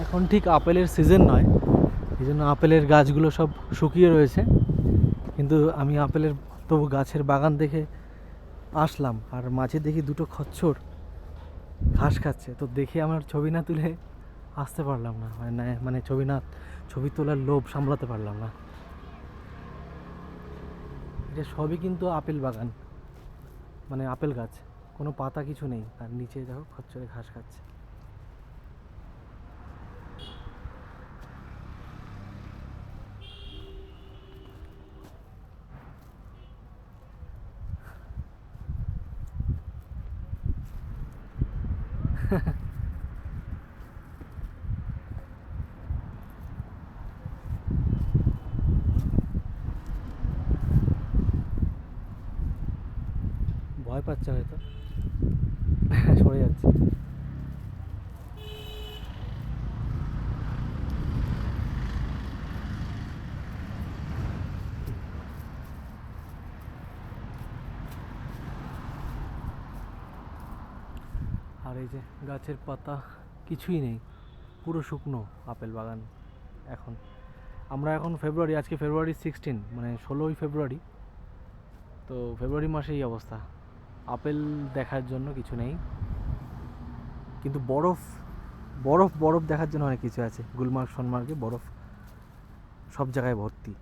এখন ঠিক আপেলের সিজন নয়। এই জন্য আপেলের গাছগুলো সব শুকিয়ে রয়েছে। কিন্তু আমি আপেলের, তবু গাছের বাগান দেখে আসলাম। আর মাঝে দেখি দুটো খচ্চর ঘাস খাচ্ছে। তো দেখে আমার ছবি না তুলে আসতে পারলাম না। মানে মানে ছবি না, ছবি তোলার লোভ সামলাতে পারলাম না। এটা সবই কিন্তু আপেল বাগান। মানে আপেল গাছ। কোনো পাতা কিছু নেই। আর নিচে দেখো খচ্চরে ঘাস খাচ্ছে। ভয় পাচ্ছে হয়তো। সরে যাচ্ছে। আর এই যে গাছের পাতা কিছুই নেই, পুরো শুকনো আপেল বাগান এখন। আমরা এখন ফেব্রুয়ারি, আজকে ফেব্রুয়ারি সিক্সটিন মানে ষোলোই ফেব্রুয়ারি। তো ফেব্রুয়ারি মাসে এই অবস্থা। আপেল দেখার জন্য কিছু নেই। কিন্তু বরফ বরফ বরফ দেখার জন্য অনেক কিছু আছে। গুলমার্গ, সোনমার্গে বরফ সব জায়গায় ভর্তি।